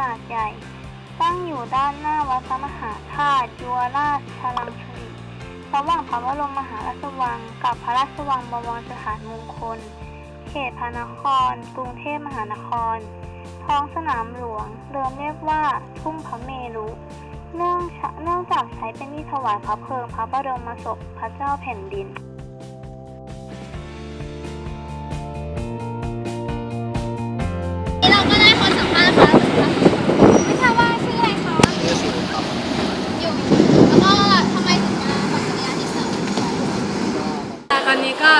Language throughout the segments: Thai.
นามขนาดใหญ่ ตั้งอยู่ด้านหน้าวัดพระมหาธาตุยวราชชลังชลีระหว่างพระบรมมหาราชวังกับพระราชวังบวรสถานมงคล เขตพระนคร กรุงเทพมหานคร ท้องสนามหลวง เดิมเรียกว่าทุ่งพระเมรุเนื่องจากใช้เป็นที่ถวายพระเพลิงพระบรมศพพระเจ้าแผ่นดิน อนนี้ก็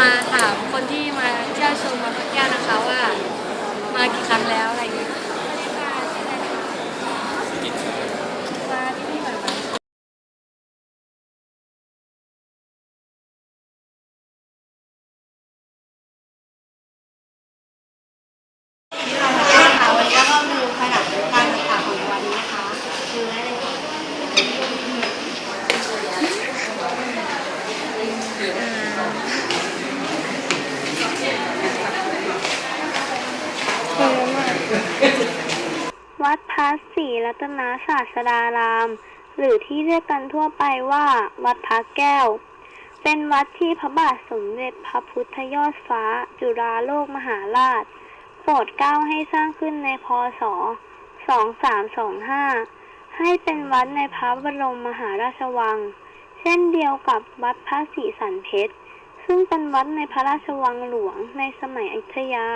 มาถามคนที่มาเที่ยวชมวัดพระแก้วนะคะว่า มากี่ครั้งแล้วอะไรอย่างเงี้ยมาที่นี่บ่อยไหมค่ะวันนี้ก็ดูภายหลังการศึกษาของวันนี้นะคะดูได้เลยค่ะ วัดพระศรีรัตนศาสดาราม หรือที่เรียกกันทั่วไปว่า วัดพระแก้ว เป็นวัดที่พระบาทสมเด็จพระพุทธยอดฟ้า จุฬาโลกมหาราช โปรดเกล้าให้สร้างขึ้นในพศ 2325 ให้เป็นวัดในพระบรมมหาราชวัง เช่นเดียวกับวัดพระศรีสันเพชร ซึ่งเป็นวัดในพระราชวังหลวงในสมัยอยุธยา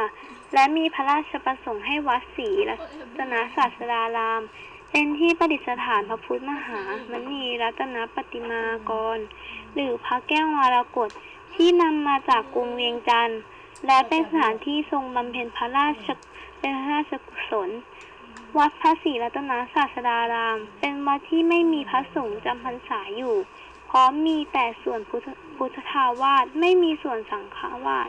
และมีพระราชประสงค์ให้วัดศรีรัตนศาสดาราม เป็นที่ประดิษฐานพระพุทธมหามณีรัตนปฏิมากร หรือพระแก้วมรกตที่นำมาจากกรุงเวียงจันทร์และเป็นสถานที่ทรงบำเพ็ญพระราชเป็นพระราชกุศลวัดพระศรีรัตนศาสดาราม เป็นวัดที่ไม่มีพระสงฆ์จำพรรษาอยู่ พราะมีแต่ส่วนพุทธพุทธทาวาสไม่มีส่วนสังฆาวาส